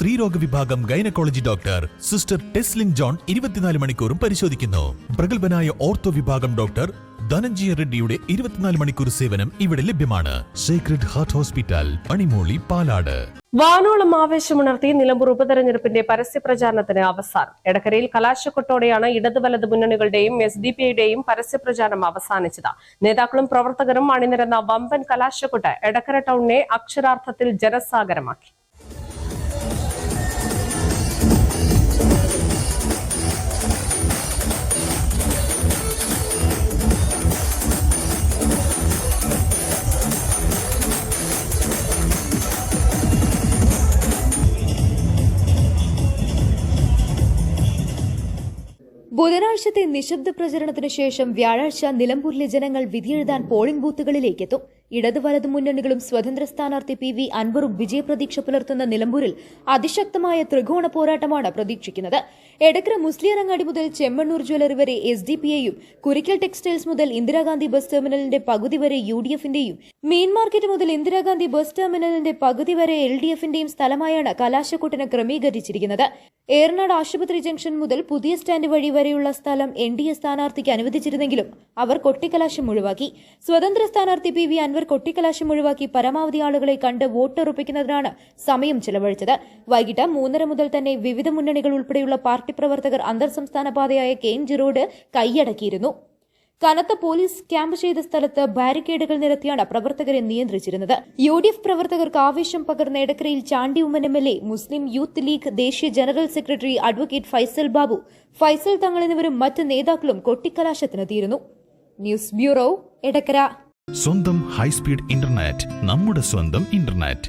സ്ത്രീരോഗ വിഭാഗം gynaecology doctor sister Teslin John ഇരുപത്തിനാല് മണിക്കൂറും പരിശോധിക്കുന്നു. പ്രഗത്ഭനായ ഓർത്തോ വിഭാഗം ഡോക്ടർ ധനഞ്ജയ റെഡ്ഡിയുടെ ഇരുപത്തിനാല് മണിക്കൂർ സേവനം ഇവിടെ ലഭ്യമാണ്. Secret heart hospital Panimooli Palad. വാനോളം ആവേശമുണർത്തി നിലമ്പൂർ ഉപതെരഞ്ഞെടുപ്പിന്റെ പരസ്യ പ്രചാരണത്തിന് അവസാനം. എടക്കരയിൽ കലാശക്കൊട്ടോടെയാണ് ഇടത് വലത് മുന്നണികളുടെയും എസ് ഡി പി ഐയുടെയും പരസ്യ പ്രചാരണം അവസാനിച്ചത്. നേതാക്കളും പ്രവർത്തകരും അണിനിരന്ന വമ്പൻ കലാശക്കൊട്ട് എടക്കര ടൗണിനെ അക്ഷരാർത്ഥത്തിൽ ജനസാഗരമാക്കി. ബുധനാഴ്ചത്തെ നിശബ്ദ പ്രചരണത്തിന് ശേഷം വ്യാഴാഴ്ച നിലമ്പൂരിലെ ജനങ്ങൾ വിധിയെഴുതാൻ പോളിംഗ് ബൂത്തുകളിലേക്കെത്തും. ഇടതു വലതു മുന്നണികളും സ്വതന്ത്ര സ്ഥാനാർത്ഥി പി വി അൻവറും വിജയപ്രതീക്ഷ പുലർത്തുന്ന നിലമ്പൂരിൽ അതിശക്തമായ ത്രികോണ പോരാട്ടമാണ് പ്രതീക്ഷിക്കുന്നത്. എടക്കര മുസ്ലിയറങ്ങാടി മുതൽ ചെമ്മണ്ണൂർ ജ്വല്ലറി വരെ എസ് ഡി പി എയും കുരിക്കൽ ടെക്സ്റ്റൈൽസ് മുതൽ ഇന്ദിരാഗാന്ധി ബസ് ടെർമിനലിന്റെ പകുതി വരെ യു ഡി എഫിന്റെയും മീൻ മാർക്കറ്റ് മുതൽ ഇന്ദിരാഗാന്ധി ബസ് ടെർമിനലിന്റെ പകുതി വരെ എൽ ഡി എഫിന്റെയും സ്ഥലമായാണ് കലാശക്കൂട്ടിന് ക്രമീകരിച്ചിരിക്കുന്നത്. ഏറനാട് ആശുപത്രി ജംഗ്ഷൻ മുതൽ പുതിയ സ്റ്റാൻഡ് വഴി വരെയുള്ള സ്ഥലം എൻ ഡി എ സ്ഥാനാർത്ഥിക്ക് അനുവദിച്ചിരുന്നെങ്കിലും അവർ കൊട്ടിക്കലാശം ഒഴിവാക്കി. സ്വതന്ത്ര സ്ഥാനാർത്ഥി പി വി അൻവർ കൊട്ടിക്കലാശം ഒഴിവാക്കി പരമാവധി ആളുകളെ കണ്ട് വോട്ടുറപ്പിക്കുന്നതിനാണ് സമയം ചെലവഴിച്ചത്. വൈകിട്ട് മൂന്നര മുതൽ തന്നെ വിവിധ മുന്നണികൾ ഉൾപ്പെടെയുള്ള പാർട്ടി പ്രവർത്തകർ അന്തർ സംസ്ഥാന പാതയായ കെയിൻജി റോഡ് കൈയടക്കിയിരുന്നു. കനത്ത പോലീസ് ക്യാമ്പ് ചെയ്ത സ്ഥലത്ത് ബാരിക്കേഡുകൾ നിരത്തിയാണ് പ്രവർത്തകരെ നിയന്ത്രിച്ചിരുന്നത്. യു ഡി എഫ് പ്രവർത്തകർക്ക് ആവേശം പകർന്ന എടക്കരയിൽ Chandy Oommen M L A Muslim Youth League ദേശീയ general secretary advocate Faisal Babu Faisal Thangal എന്നിവരും മറ്റ് നേതാക്കളും കൊട്ടിക്കലാശത്തിനെത്തിയിരുന്നു ന്യൂസ് ബ്യൂറോ എടക്കര. സ്വന്തം ഹൈസ്പീഡ് ഇന്റർനെറ്റ് നമ്മുടെ സ്വന്തം ഇന്റർനെറ്റ്.